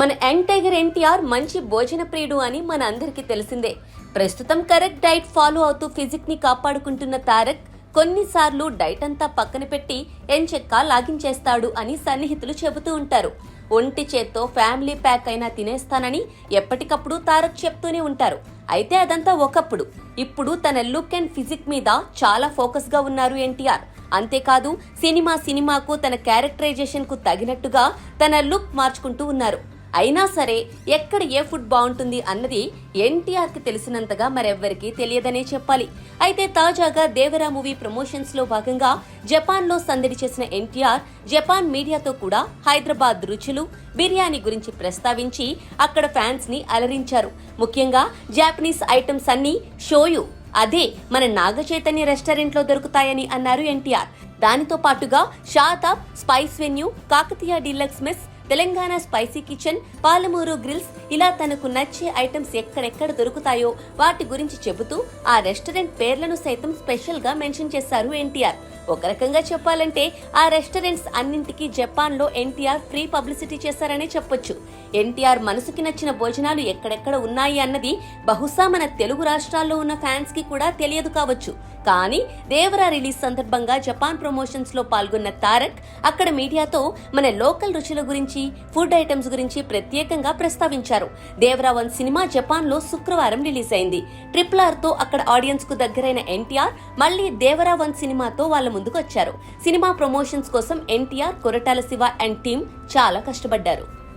మన young tiger NTR మంచి భోజన ప్రియుడు అని మన అందరికీ తెలిసిందే. ప్రస్తుతం కరెక్ట్ డైట్ ఫాలో అవుతూ ఫిజిక్ని కాపాడుకుంటున్న తారక్ కొన్నిసార్లు డైట్ అంతా పక్కన పెట్టి ఎంచెక్క లాగించేస్తాడు అని సన్నిహితులు చెబుతూ ఉంటారు. ఒంటి చేత్తో ఫ్యామిలీ ప్యాక్ అయినా తినేస్తానని ఎప్పటికప్పుడు తారక్ చెప్తూనే ఉంటారు. అయితే అదంతా ఒకప్పుడు. ఇప్పుడు తన లుక్ అండ్ ఫిజిక్ మీద చాలా ఫోకస్గా ఉన్నారు ఎన్టీఆర్. అంతేకాదు సినిమా సినిమాకు తన క్యారెక్టరైజేషన్కు తగినట్టుగా తన లుక్ మార్చుకుంటూ ఉన్నారు. అయినా సరే ఎక్కడ ఏ ఫుడ్ బాగుంటుంది అన్నది ఎన్టీఆర్కి తెలిసినంతగా మరెవ్వరికీ తెలియదనే చెప్పాలి. అయితే తాజాగా దేవరా మూవీ ప్రమోషన్స్లో భాగంగా జపాన్లో సందడి చేసిన ఎన్టీఆర్ జపాన్ మీడియాతో కూడా హైదరాబాద్ రుచులు బిర్యానీ గురించి ప్రస్తావించి అక్కడ ఫ్యాన్స్ని అలరించారు. ముఖ్యంగా జాపనీస్ ఐటమ్స్ అన్ని షోయు అదే మన నాగ చైతన్య రెస్టారెంట్లో దొరుకుతాయని అన్నారు ఎన్టీఆర్. దానితో పాటుగా Shadab spice venue Kakatiya deluxe mess Telangana spicy kitchen Palamuru grills ఇలా తనకు నచ్చే ఐటమ్స్ ఎక్కడెక్కడ దొరుకుతాయో వాటి గురించి చెబుతూ ఆ రెస్టారెంట్ పేర్లను సైతం స్పెషల్గా మెన్షన్ చేశారు ఎన్టీఆర్. ఒక రకంగా చెప్పాలంటే ఆ రెస్టారెంట్స్ అన్నింటికి జపాన్లో ఎన్టీఆర్ ఫ్రీ పబ్లిసిటీ చేశారనే చెప్పొచ్చు. ఎన్టీఆర్ మనసుకి నచ్చిన భోజనాలు ఎక్కడెక్కడ ఉన్నాయి అన్నది బహుశా మన తెలుగు రాష్ట్రాల్లో ఉన్న ఫ్యాన్స్కి కూడా తెలియదు కావచ్చు. కానీ దేవరా రిలీజ్ సందర్భంగా జపాన్ ప్రమోషన్స్లో పాల్గొన్న తారక్ అక్కడ మీడియాతో మన లోకల్ రుచుల గురించి ఫుడ్ ఐటమ్స్ గురించి ప్రత్యేకంగా ప్రస్తావించారు. దేవరా వన్ సినిమా జపాన్లో శుక్రవారం రిలీజ్ అయింది. ట్రిపుల్ ఆర్తో అక్కడ ఆడియన్స్కు దగ్గరైన ఎన్టీఆర్ మళ్ళీ దేవరా వన్ సినిమాతో వాళ్ళ ముందుకు వచ్చారు సినిమా ప్రమోషన్స్ కోసం ఎన్టీఆర్ కొరటాల శివ అండ్ టీం చాలా కష్టపడ్డారు.